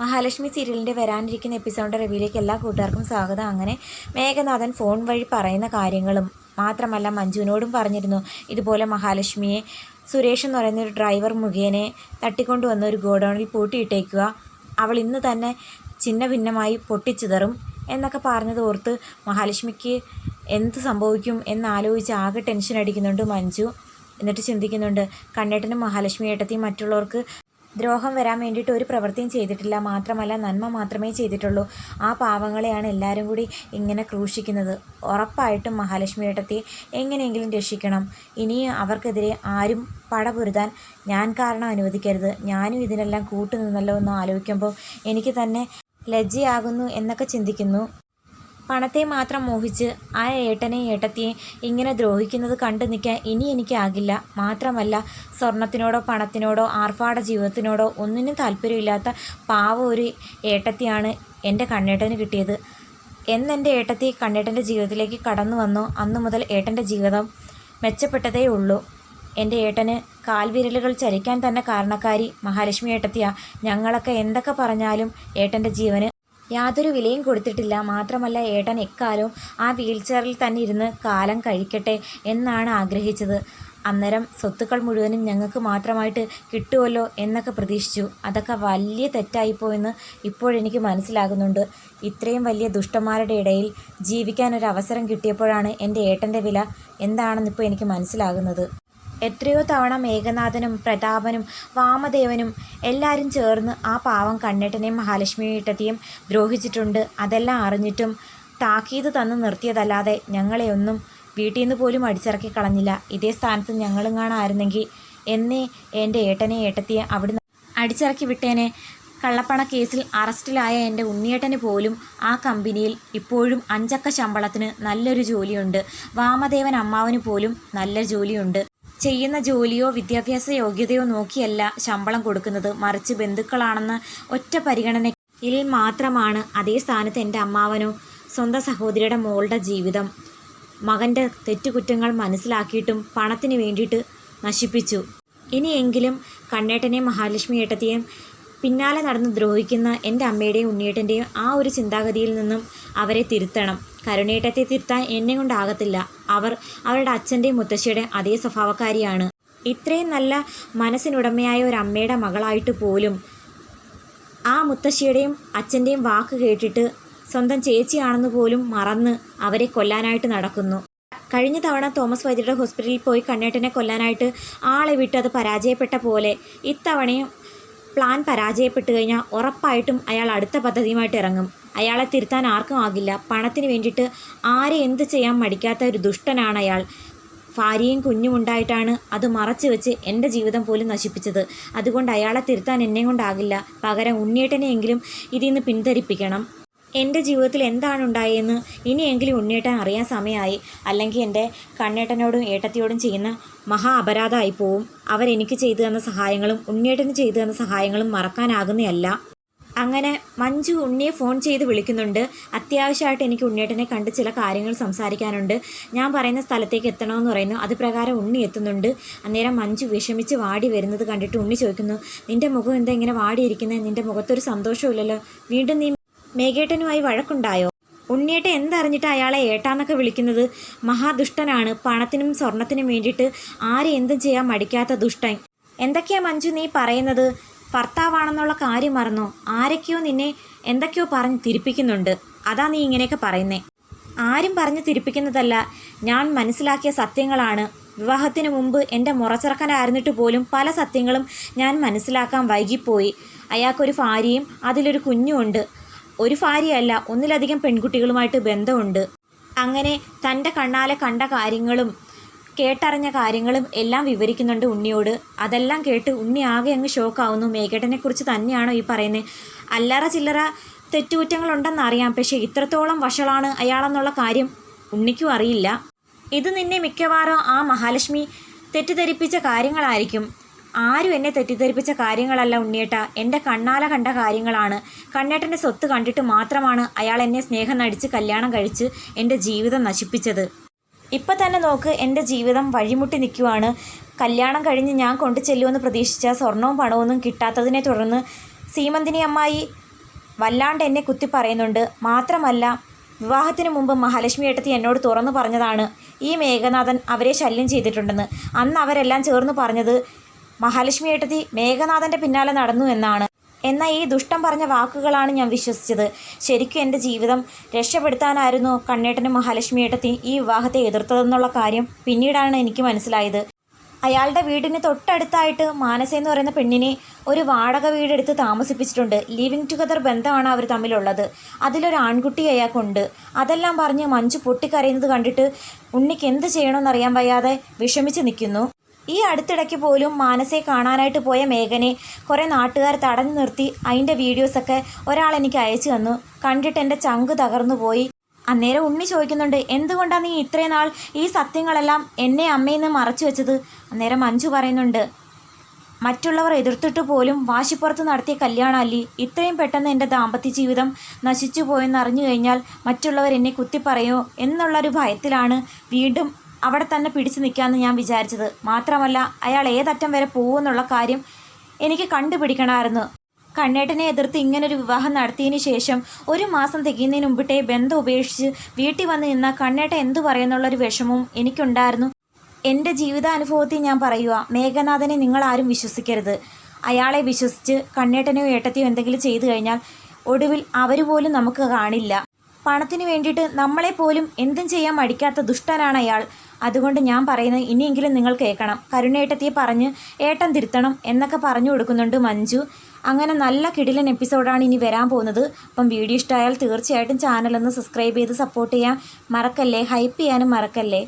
മഹാലക്ഷ്മി സീരിയലിന്റെ വരാനിരിക്കുന്ന എപ്പിസോഡിന്റെ റിവ്യൂയിലേക്ക് എല്ലാ കൂട്ടുകാർക്കും സ്വാഗതം. അങ്ങനെ മേഘനാഥൻ ഫോൺ വഴി പറയുന്ന കാര്യങ്ങളും മാത്രമല്ല മഞ്ജുവിനോടും പറഞ്ഞിരുന്നു. ഇതുപോലെ മഹാലക്ഷ്മിയെ സുരേഷ് എന്ന് പറയുന്ന ഒരു ഡ്രൈവർ മുഖേനെ തട്ടിക്കൊണ്ടുവന്ന ഒരു ഗോഡൗണിൽ പൂട്ടിയിട്ടേക്കുക. അവൾ ഇന്ന് തന്നെ ചിന്ന ഭിന്നമായി പൊട്ടിച്ചിതറും എന്നൊക്കെ പറഞ്ഞത് ഓർത്ത് മഹാലക്ഷ്മിക്ക് എന്ത് സംഭവിക്കും എന്നാലോചിച്ച് ആകെ ടെൻഷൻ അടിക്കുന്നുണ്ട് മഞ്ജു. എന്നിട്ട് ചിന്തിക്കുന്നുണ്ട് കണ്ണേട്ടനും മഹാലക്ഷ്മി ഏട്ടത്തിയും മറ്റുള്ളവർക്ക് ദ്രോഹം വരാൻ വേണ്ടിയിട്ട് ഒരു പ്രവൃത്തിയും ചെയ്തിട്ടില്ല. മാത്രമല്ല നന്മ മാത്രമേ ചെയ്തിട്ടുള്ളൂ. ആ പാവങ്ങളെയാണ് എല്ലാവരും കൂടി ഇങ്ങനെ ക്രൂശിക്കുന്നത്. ഉറപ്പായിട്ടും മഹാലക്ഷ്മി ഏട്ടത്തെ എങ്ങനെയെങ്കിലും രക്ഷിക്കണം. ഇനി അവർക്കെതിരെ ആരും പടപൊരുതാൻ ഞാൻ കാരണം അനുവദിക്കരുത്. ഞാനും ഇതിനെല്ലാം കൂട്ടുനിന്നല്ലോ എന്ന് ആലോചിക്കുമ്പോൾ എനിക്ക് തന്നെ ലജ്ജയാകുന്നു എന്നൊക്കെ ചിന്തിക്കുന്നു. പണത്തെ മാത്രം മോഹിച്ച് ആ ഏട്ടനെ ഏട്ടത്തിയെ ഇങ്ങനെ ദ്രോഹിക്കുന്നത് കണ്ടു നിൽക്കാൻ ഇനി എനിക്കാകില്ല. മാത്രമല്ല സ്വർണത്തിനോടോ പണത്തിനോടോ ആർഭാട ജീവിതത്തിനോടോ ഒന്നിനും താല്പര്യമില്ലാത്ത പാവ ഒരു ഏട്ടത്തിയാണ് എന്റെ കണ്ണേട്ടന് കിട്ടിയത്. എന്നെന്റെ ഏട്ടത്തി കണ്ണേട്ടന്റെ ജീവിതത്തിലേക്ക് കടന്നു വന്നോ. അന്നു മുതൽ ഏട്ടന്റെ ജീവിതം മെച്ചപ്പെട്ടതേ ഉള്ളൂ. എന്റെ ഏട്ടന് കാൽവിരലുകൾ ചലിക്കാൻ തന്നെ കാരണക്കാരി മഹാലക്ഷ്മി ഏട്ടത്തിയാ. ഞങ്ങളൊക്കെ എന്തൊക്കെ പറഞ്ഞാലും ഏട്ടന്റെ ജീവന് യാതൊരു വിലയും കൊടുത്തിട്ടില്ല. മാത്രമല്ല ഏട്ടൻ എക്കാലവും ആ വീൽ ചെയറിൽ തന്നെ ഇരുന്ന് കാലം കഴിക്കട്ടെ എന്നാണ് ആഗ്രഹിച്ചത്. അന്നേരം സ്വത്തുക്കൾ മുഴുവനും ഞങ്ങൾക്ക് മാത്രമായിട്ട് കിട്ടുമല്ലോ എന്നൊക്കെ പ്രതീക്ഷിച്ചു. അതൊക്കെ വലിയ തെറ്റായിപ്പോയെന്ന് ഇപ്പോഴെനിക്ക് മനസ്സിലാകുന്നുണ്ട്. ഇത്രയും വലിയ ദുഷ്ടന്മാരുടെ ഇടയിൽ ജീവിക്കാൻ ഒരു അവസരം കിട്ടിയപ്പോഴാണ് എന്റെ ഏട്ടന്റെ വില എന്താണെന്നിപ്പോൾ എനിക്ക് മനസ്സിലാകുന്നത്. എത്രയോ തവണ മേഘനാഥനും പ്രതാപനും വാമദേവനും എല്ലാവരും ചേർന്ന് ആ പാവം കണ്ണേട്ടനെയും മഹാലക്ഷ്മി ഏട്ടത്തെയും ദ്രോഹിച്ചിട്ടുണ്ട്. അതെല്ലാം അറിഞ്ഞിട്ടും താക്കീത് തന്ന് നിർത്തിയതല്ലാതെ ഞങ്ങളെയൊന്നും വീട്ടിൽ നിന്ന് പോലും അടിച്ചിറക്കി കളഞ്ഞില്ല. ഇതേ സ്ഥാനത്ത് ഞങ്ങളും കാണാമായിരുന്നെങ്കിൽ എന്നേ എന്റെ ഏട്ടനെ ഏട്ടത്തിയെ അവിടുന്ന് അടിച്ചിറക്കി വിട്ടേനെ. കള്ളപ്പണ കേസിൽ അറസ്റ്റിലായ എന്റെ ഉണ്ണിയേട്ടന് പോലും ആ കമ്പനിയിൽ ഇപ്പോഴും അഞ്ചക്ക ശമ്പളത്തിന് നല്ലൊരു ജോലിയുണ്ട്. വാമദേവൻ അമ്മാവന് പോലും നല്ല ജോലിയുണ്ട്. ചെയ്യുന്ന ജോലിയോ വിദ്യാഭ്യാസ യോഗ്യതയോ നോക്കിയല്ല ശമ്പളം കൊടുക്കുന്നത്. മറിച്ച് ബന്ധുക്കളാണെന്ന് ഒറ്റ പരിഗണനയിൽ മാത്രമാണ് അതേ സ്ഥാനത്ത് എന്റെ അമ്മാവനോ സ്വന്തം സഹോദരിയുടെ മോളുടെ ജീവിതം. മകന്റെ തെറ്റുകുറ്റങ്ങൾ മനസ്സിലാക്കിയിട്ടും പണത്തിന് വേണ്ടിയിട്ട് നശിപ്പിച്ചു. ഇനിയെങ്കിലും കണ്ണേട്ടനെയും മഹാലക്ഷ്മി ഏട്ടത്തെയും പിന്നാലെ നടന്ന് ദ്രോഹിക്കുന്ന എന്റെ അമ്മയുടെയും ഉണ്ണിയേട്ടന്റെയും ആ ഒരു ചിന്താഗതിയിൽ നിന്നും അവരെ തിരുത്തണം. കരുണേട്ടത്തെ തിരുത്താൻ എന്നെ കൊണ്ടാകത്തില്ല അവർ അവരുടെ അച്ഛന്റെയും മുത്തശ്ശിയുടെയും അതേ സ്വഭാവക്കാരിയാണ്. ഇത്രയും നല്ല മനസ്സിനുടമയായ ഒരു അമ്മയുടെ മകളായിട്ട് പോലും ആ മുത്തശ്ശിയുടെയും അച്ഛന്റെയും വാക്ക് കേട്ടിട്ട് സ്വന്തം ചേച്ചിയാണെന്ന് പോലും മറന്ന് അവരെ കൊല്ലാനായിട്ട് നടക്കുന്നു. കഴിഞ്ഞ തവണ തോമസ് വൈദ്യരുടെ ഹോസ്പിറ്റലിൽ പോയി കണ്ണേട്ടനെ കൊല്ലാനായിട്ട് ആളെ വിട്ട് അത് പരാജയപ്പെട്ട പോലെ ഇത്തവണയും പ്ലാൻ പരാജയപ്പെട്ടു കഴിഞ്ഞാൽ ഉറപ്പായിട്ടും അയാൾ അടുത്ത പദ്ധതിയുമായിട്ട് ഇറങ്ങും. അയാളെ തിരുത്താൻ ആർക്കും ആകില്ല. പണത്തിന് വേണ്ടിയിട്ട് ആരെ എന്ത് ചെയ്യാൻ മടിക്കാത്ത ഒരു ദുഷ്ടനാണ് അയാൾ. ഭാര്യയും കുഞ്ഞും ഉണ്ടായിട്ടാണ് അത് മറച്ചു വെച്ച് എന്റെ ജീവിതം പോലും നശിപ്പിച്ചത്. അതുകൊണ്ട് അയാളെ തിരുത്താൻ എന്നെ കൊണ്ടാകില്ല. പകരം ഉണ്ണിയേട്ടനെയെങ്കിലും ഇതിൽ നിന്ന് പിന്തിരിപ്പിക്കണം. എന്റെ ജീവിതത്തിൽ എന്താണ് ഉണ്ടായതെന്ന് ഇനിയെങ്കിലും ഉണ്ണിയേട്ടൻ അറിയാൻ സമയമായി. അല്ലെങ്കിൽ എന്റെ കണ്ണേട്ടനോടും ഏട്ടത്തിയോടും ചെയ്യുന്ന മഹാ അപരാധമായി പോവും. അവരെനിക്ക് ചെയ്തു തന്ന സഹായങ്ങളും ഉണ്ണിയേട്ടന് ചെയ്തു തന്ന സഹായങ്ങളും മറക്കാനാകുന്നതല്ല. അങ്ങനെ മഞ്ജു ഉണ്ണിയെ ഫോൺ ചെയ്ത് വിളിക്കുന്നുണ്ട്. അത്യാവശ്യമായിട്ട് എനിക്ക് ഉണ്ണിയേട്ടനെ കണ്ട് ചില കാര്യങ്ങൾ സംസാരിക്കാനുണ്ട്. ഞാൻ പറയുന്ന സ്ഥലത്തേക്ക് എത്തണമെന്ന് പറയുന്നു. അത് പ്രകാരം ഉണ്ണി എത്തുന്നുണ്ട്. അന്നേരം മഞ്ജു വിഷമിച്ച് വാടി വരുന്നത് കണ്ടിട്ട് ഉണ്ണി ചോദിക്കുന്നു നിന്റെ മുഖം എന്താ ഇങ്ങനെ വാടിയിരിക്കുന്നത് നിന്റെ മുഖത്തൊരു സന്തോഷമില്ലല്ലോ വീണ്ടും നീ മേഘേട്ടനുമായി വഴക്കുണ്ടായോ? ഉണ്ണിയേട്ടൻ എന്തറിഞ്ഞിട്ട് അയാളെ ഏട്ടാന്നൊക്കെ വിളിക്കുന്നത്? മഹാദുഷ്ടനാണ്. പണത്തിനും സ്വർണത്തിനും വേണ്ടിയിട്ട് ആരെ എന്തും ചെയ്യാൻ മടിക്കാത്ത ദുഷ്ടൻ. എന്തൊക്കെയാ മഞ്ജു നീ പറയുന്നത്? ഭർത്താവാണെന്നുള്ള കാര്യം മറന്നോ? ആരൊക്കെയോ നിന്നെ എന്തൊക്കെയോ പറഞ്ഞ് തിരിപ്പിക്കുന്നുണ്ട്. അതാ നീ ഇങ്ങനെയൊക്കെ പറയുന്നേ. ആരും പറഞ്ഞ് തിരിപ്പിക്കുന്നതല്ല. ഞാൻ മനസ്സിലാക്കിയ സത്യങ്ങളാണ്. വിവാഹത്തിന് മുമ്പ് എന്റെ മുറച്ചിറക്കനായിരുന്നിട്ട് പോലും പല സത്യങ്ങളും ഞാൻ മനസ്സിലാക്കാൻ വൈകിപ്പോയി. അയാൾക്കൊരു ഭാര്യയും അതിലൊരു കുഞ്ഞുമുണ്ട് ഒരു ഭാര്യയല്ല ഒന്നിലധികം പെൺകുട്ടികളുമായിട്ട് ബന്ധമുണ്ട്. അങ്ങനെ തന്റെ കണ്ണാലെ കണ്ട കാര്യങ്ങളും കേട്ടറിഞ്ഞ കാര്യങ്ങളും എല്ലാം വിവരിക്കുന്നുണ്ട് ഉണ്ണിയോട്. അതെല്ലാം കേട്ട് ഉണ്ണി ആകെ അങ്ങ് ഷോക്കാവുന്നു. മേഘേട്ടനെക്കുറിച്ച് തന്നെയാണോ ഈ പറയുന്നത് അല്ലറ ചില്ലറ തെറ്റുകുറ്റങ്ങളുണ്ടെന്ന് അറിയാം പക്ഷേ ഇത്രത്തോളം വഷളാണ് അയാളെന്നുള്ള കാര്യം ഉണ്ണിക്കും അറിയില്ല. ഇത് നിന്നെ മിക്കവാറും ആ മഹാലക്ഷ്മി തെറ്റിദ്ധരിപ്പിച്ച കാര്യങ്ങളായിരിക്കും. ആരും എന്നെ തെറ്റിദ്ധരിപ്പിച്ച കാര്യങ്ങളല്ല ഉണ്ണിയേട്ട. എന്റെ കണ്ണാല കണ്ട കാര്യങ്ങളാണ്. കണ്ണേട്ടന്റെ സ്വത്ത് കണ്ടിട്ട് മാത്രമാണ് അയാൾ എന്നെ സ്നേഹം നടിച്ച് കല്യാണം കഴിച്ച് എന്റെ ജീവിതം നശിപ്പിച്ചത്. ഇപ്പം തന്നെ നോക്ക് എന്റെ ജീവിതം വഴിമുട്ടി നിൽക്കുവാണ് കല്യാണം കഴിഞ്ഞ് ഞാൻ കൊണ്ടു ചെല്ലുമെന്ന് പ്രതീക്ഷിച്ച സ്വർണവും പണമൊന്നും കിട്ടാത്തതിനെ തുടർന്ന് സീമന്തിനി അമ്മായി വല്ലാണ്ട് എന്നെ കുത്തി പറയുന്നുണ്ട്. മാത്രമല്ല വിവാഹത്തിന് മുമ്പ് മഹാലക്ഷ്മി ഏട്ടത്തി എന്നോട് തുറന്നു പറഞ്ഞതാണ് ഈ മേഘനാഥൻ അവരെ ശല്യം ചെയ്തിട്ടുണ്ടെന്ന്. അന്ന് അവരെല്ലാം ചേർന്ന് പറഞ്ഞത് മഹാലക്ഷ്മി ഏട്ടത്തി മേഘനാഥന്റെ പിന്നാലെ നടന്നു എന്നാണ്. എന്നാൽ ഈ ദുഷ്ടം പറഞ്ഞ വാക്കുകളാണ് ഞാൻ വിശ്വസിച്ചത്. ശരിക്കും എന്റെ ജീവിതം രക്ഷപ്പെടുത്താനായിരുന്നു കണ്ണേട്ടനും മഹാലക്ഷ്മി ഏട്ടത്തി ഈ വിവാഹത്തെ എതിർത്തതെന്നുള്ള കാര്യം പിന്നീടാണ് എനിക്ക് മനസ്സിലായത്. അയാളുടെ വീടിന് തൊട്ടടുത്തായിട്ട് മാനസ എന്ന് പറയുന്ന പെണ്ണിനെ ഒരു വാടക വീടെടുത്ത് താമസിപ്പിച്ചിട്ടുണ്ട്. ലിവിങ് ടുഗദർ ബന്ധമാണ് അവർ തമ്മിലുള്ളത്. അതിലൊരു ആൺകുട്ടി അയാൾക്കുണ്ട്. അതെല്ലാം പറഞ്ഞ് മഞ്ജു പൊട്ടിക്കരയുന്നത് കണ്ടിട്ട് ഉണ്ണിക്ക് എന്ത് ചെയ്യണമെന്നറിയാൻ വയ്യാതെ വിഷമിച്ച് നിൽക്കുന്നു. ഈ അടുത്തിടയ്ക്ക് പോലും മാനസയെ കാണാനായിട്ട് പോയ മേഘനെ കുറേ നാട്ടുകാർ തടഞ്ഞു നിർത്തി അതിന്റെ വീഡിയോസൊക്കെ ഒരാൾ എനിക്ക് അയച്ചു തന്നു. കണ്ടിട്ട് എന്റെ ചങ്ക് തകർന്നു പോയി. അന്നേരം ഉണ്ണി ചോദിക്കുന്നുണ്ട് എന്തുകൊണ്ടാണ് നീ ഇത്രയും നാൾ ഈ സത്യങ്ങളെല്ലാം എന്നെ അമ്മയിൽ നിന്ന് മറച്ചു വെച്ചത്? അന്നേരം മഞ്ജു പറയുന്നുണ്ട് മറ്റുള്ളവർ എതിർത്തിട്ട് പോലും വാശിപ്പുറത്ത് നടത്തിയ കല്യാണമല്ലി? ഇത്രയും പെട്ടെന്ന് എന്റെ ദാമ്പത്യ ജീവിതം നശിച്ചു പോയെന്ന് അറിഞ്ഞു കഴിഞ്ഞാൽ മറ്റുള്ളവർ എന്നെ കുത്തിപ്പറയോ എന്നുള്ളൊരു ഭയത്തിലാണ് വീണ്ടും അവിടെ തന്നെ പിടിച്ചു നിൽക്കാമെന്ന് ഞാൻ വിചാരിച്ചത്. മാത്രമല്ല അയാൾ ഏതറ്റം വരെ പോകുമെന്നുള്ള കാര്യം എനിക്ക് കണ്ടുപിടിക്കണമായിരുന്നു. കണ്ണേട്ടനെ എതിർത്ത് ഇങ്ങനൊരു വിവാഹം നടത്തിയതിന് ശേഷം ഒരു മാസം തികയുന്നതിന് മുമ്പിട്ടേ ബന്ധം ഉപേക്ഷിച്ച് വീട്ടിൽ വന്ന് നിന്ന കണ്ണേട്ട എന്തു പറയുന്നുള്ളൊരു വിഷമവും എനിക്കുണ്ടായിരുന്നു. എന്റെ ജീവിതാനുഭവത്തിൽ ഞാൻ പറയുക മേഘനാഥനെ നിങ്ങൾ ആരും വിശ്വസിക്കരുത്. അയാളെ വിശ്വസിച്ച് കണ്ണേട്ടനെയോ ഏട്ടത്തെയോ എന്തെങ്കിലും ചെയ്തു കഴിഞ്ഞാൽ ഒടുവിൽ അവർ പോലും നമുക്ക് കാണില്ല. പണത്തിന് വേണ്ടിയിട്ട് നമ്മളെ പോലും എന്തും ചെയ്യാൻ മടിക്കാത്ത ദുഷ്ടനാണ് അയാൾ. അതുകൊണ്ട് ഞാൻ പറയുന്നത് ഇനിയെങ്കിലും നിങ്ങൾ കേൾക്കണം. കരുണേട്ടത്തിയെ പറഞ്ഞ് ഏട്ടൻ തിരുത്തണം എന്നൊക്കെ പറഞ്ഞു കൊടുക്കുന്നുണ്ട് മഞ്ജു. അങ്ങനെ നല്ല കിടിലൻ എപ്പിസോഡാണ് ഇനി വരാൻ പോകുന്നത്. അപ്പം വീഡിയോ ഇഷ്ടമായാൽ തീർച്ചയായിട്ടും ചാനലൊന്ന് സബ്സ്ക്രൈബ് ചെയ്ത് സപ്പോർട്ട് ചെയ്യാൻ മറക്കല്ലേ? ഹൈപ്പ് ചെയ്യാനും മറക്കല്ലേ?